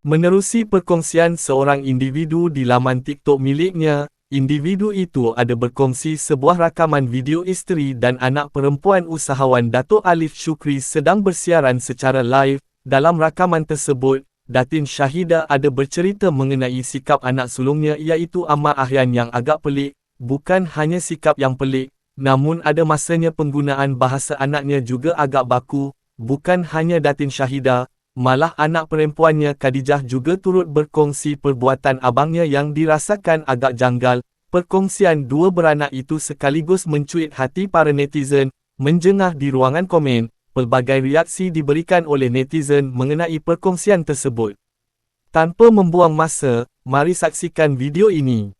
Menerusi perkongsian seorang individu di laman TikTok miliknya, individu itu ada berkongsi sebuah rakaman video isteri dan anak perempuan usahawan Dato' Alif Shukri sedang bersiaran secara live. Dalam rakaman tersebut, Datin Syahida ada bercerita mengenai sikap anak sulungnya iaitu Ammar Ahyan yang agak pelik, bukan hanya sikap yang pelik, namun ada masanya penggunaan bahasa anaknya juga agak baku, bukan hanya Datin Syahida, Malah anak perempuannya Khadijah juga turut berkongsi perbuatan abangnya yang dirasakan agak janggal. Perkongsian dua beranak itu sekaligus mencuit hati para netizen, menjengah di ruangan komen, pelbagai reaksi diberikan oleh netizen mengenai perkongsian tersebut. Tanpa membuang masa, mari saksikan video ini.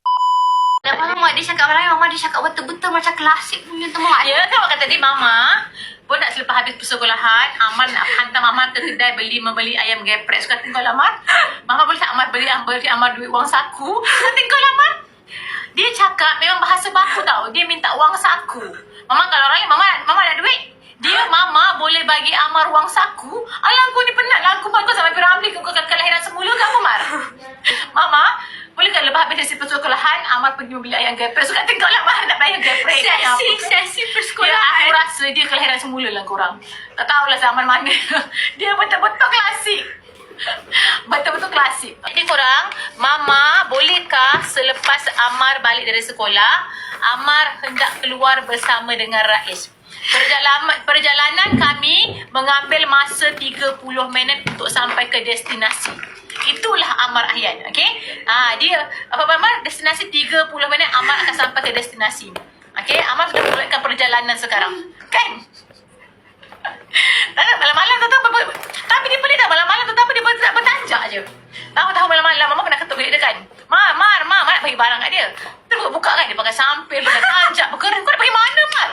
Dan mama mak dia cakap Raya, mama dia cakap betul-betul macam klasik punya tu mak. Ya kan mak kata tadi mama pun nak selepas habis persekolahan Amal nak hantar mama ke kedai beli membeli ayam geprek. Suka tinggal Amal mama boleh tak Amal beli beli Amal duit wang saku? Suka tinggal Amal dia cakap memang bahasa baku tau. Dia minta wang saku. Mama kalau raya mama mama ada duit? Dia mama boleh bagi Amar wang saku. Alah aku ni penat lah. Aku bagus sampai Piramli Kau ke kelahiran semula ke Amar Mama Boleh tak lepas habis dari persekolahan Ayam geprek Suka tengok lah Amar nak bayar geprek Sesi, sesi Ya, persekolahan. aku rasa dia kelahiran semula lah korang. Tak tahulah zaman mana. dia betul-betul klasik. Betul-betul klasik. Jadi korang, Mama bolehkah selepas Amar balik dari sekolah, Amar hendak keluar bersama dengan Rais? Perjalanan, perjalanan kami mengambil masa 30 minit untuk sampai ke destinasi. Itulah Amar Ahyan, okey? Ah, dia apa Amar destinasi 30 minit Amar akan sampai ke destinasi. Okey, Amar sudah mulakan perjalanan sekarang. Kan? Tak malam-malam tu tahu apa Tapi dia pelik tak malam-malam tu tahu dia ber- tak bertanjak je. Tahu-tahu malam-malam mama kena ketuk dia kan. Mar, Mar, Mar, Mar bagi barang kat dia. Terus buka kan dia pakai sampil, pakai tanjak, berkering. Kau nak pergi mana, Mar?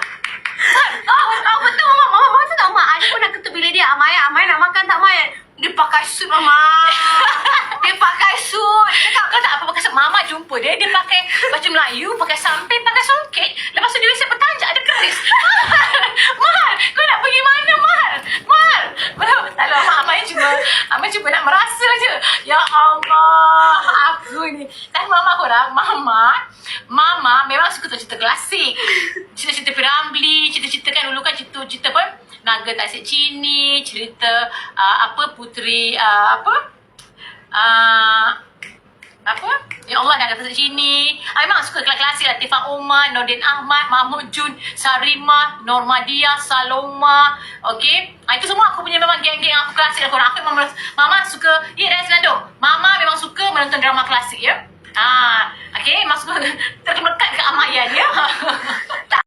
Mar, Oh, oh betul mama. Mama, mama tu tak mak. Ada pun nak ketuk bilik dia. Amaya, Amaya nak makan tak Maya? Dia pakai suit mama. dia pakai suit. Dia cakap, kau tak apa pakai mama jumpa dia, dia pakai baju Melayu, pakai sampil, pakai songket. Lepas tu dia isi bertanjak, ada keris. Mar, kau nak pergi mana, Mar? Mar. Mar. Tak lah, Mak Amai cuma, Amai cuma nak merasa je. Ya Allah, aku ni. Kan mama korang, mama, mama memang suka cerita klasik. Cerita-cerita Piramli, cerita-cerita kan dulu kan cerita-cerita apa? Naga Tasik Cini, cerita uh, apa Puteri uh, apa? Uh, apa? Ya Allah dah kata sini. Ah, memang suka kelas klasik lah. Tifah Umar, Nordin Ahmad, Mahmud Jun, Sarima, Normadia, Saloma. Okay? Ah, itu semua aku punya memang geng-geng aku klasik lah korang. Aku memang Mama suka, ya dan Senandung. Mama memang suka menonton drama klasik ya. Ah, okay, masuk terlekat ke Amayan ya.